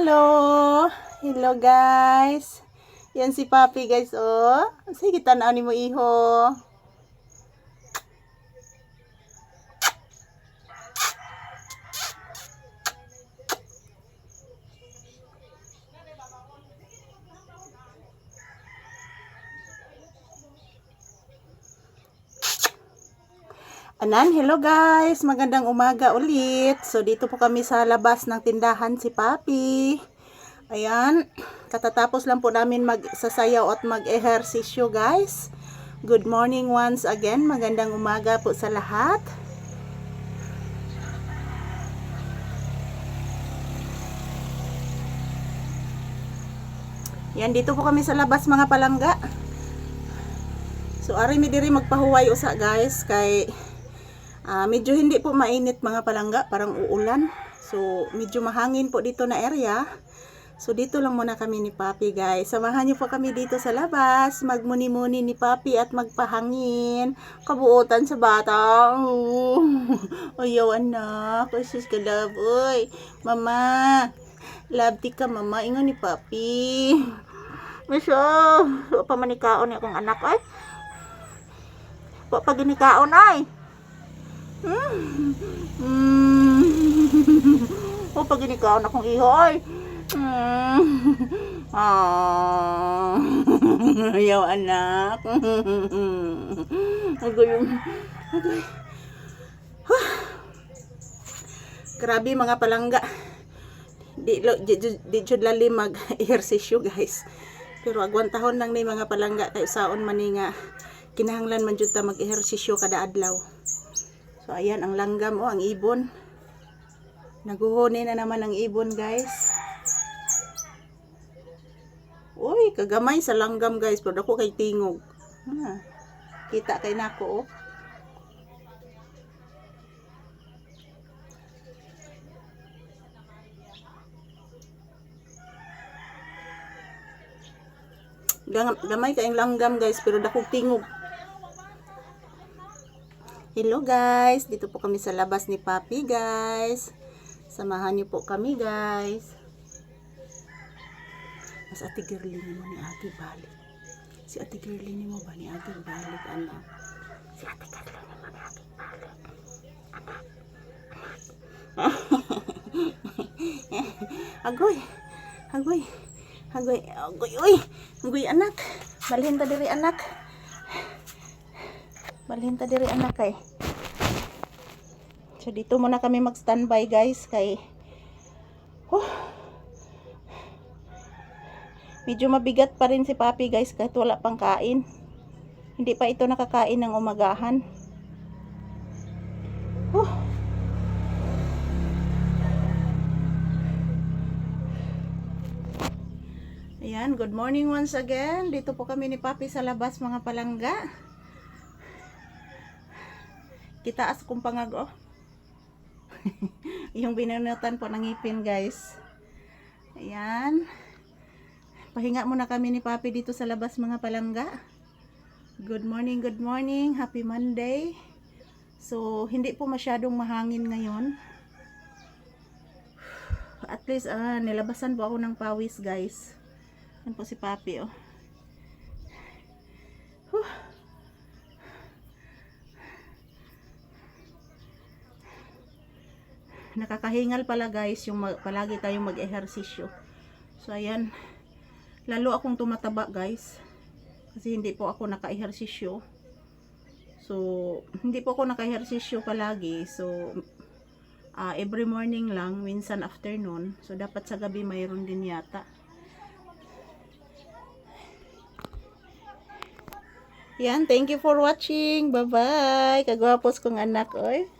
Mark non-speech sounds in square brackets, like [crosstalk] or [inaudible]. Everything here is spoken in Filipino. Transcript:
Hello! Hello guys! Yan si Papi guys oh. Sige tanaw ni mo iho. Anan, hello guys! Magandang umaga ulit. So, dito po kami sa labas ng tindahan si Papi. Ayan, katatapos lang po namin magsasayaw at mag-ehersisyo guys. Good morning once again. Magandang umaga po sa lahat. Yan, dito po kami sa labas mga palangga. So, ari mi diri magpahuway usa guys kay Ah, medyo hindi po mainit mga palangga, parang uulan. So, medyo mahangin po dito na area. So, dito lang muna kami ni Papi, guys. Samahan niyo po kami dito sa labas. Magmuni-muni ni Papi at magpahangin. Kabuotan sa bata. Oh. [laughs] Ayaw, anak. Sus ka, love. Uy, mama. Love ka, mama. Ingon ni Papi. Masyo. So, pamanikaon ni akong anak, ay. Papaginikaon, ay. Hmm. [laughs] o pag inikaw na kong ihoy. Hmm. Ah. [laughs] Ayaw anak. [laughs] Agoy. Huh. Grabe mga palangga. Di lo di, jud lali mag ehersisyo guys. Pero agwan tahon lang ni mga palangga kay saon man nga kinahanglan man jud ta mag ehersisyo kada adlaw. So, ayan, ang langgam, oh, ang ibon. Naguhuni na naman ang ibon, guys. Uy, kagamay sa langgam, guys. Pero ako kay tingog. Ha, kita kay nako, oh. Gam- Gamay kayong langgam, guys. Pero dakog tingog. Hello guys, dito po kami sa labas ni Papi guys. Samahan niyo po kami guys. Mas ate girly mo ni ate balik. Si ate girly mo ba ni ate balik anak? Si ate girly mo ni ate balik. Anak. [laughs] Agoy. Agoy. Agoy. Agoy. Uy. Agoy anak. Balhin ta diri anak. Balhin ta diri anak kay. So dito muna kami mag-standby guys kay oh, Medyo mabigat pa rin si Papi guys kahit wala pang kain. Hindi pa ito nakakain ng umagahan. Oh. Ayan, good morning once again. Dito po kami ni Papi sa labas mga palangga. Kitaas kong pangag oh. [laughs] yung binunutan po ng ngipin guys. Ayan. Pahinga muna kami ni Papi dito sa labas mga palangga. Good morning, good morning. Happy Monday. So, hindi po masyadong mahangin ngayon. At least, ah, nilabasan po ako ng pawis guys. Yan po si Papi oh. Whew. Nakakahingal pala guys yung mag, palagi tayong mag-ehersisyo. So ayan, lalo akong tumataba guys. Kasi hindi po ako naka-ehersisyo. So, hindi po ako naka-ehersisyo palagi. So, uh, every morning lang, minsan afternoon. So, dapat sa gabi mayroon din yata. Yan, thank you for watching. Bye-bye. Kagwapos kong anak, oy.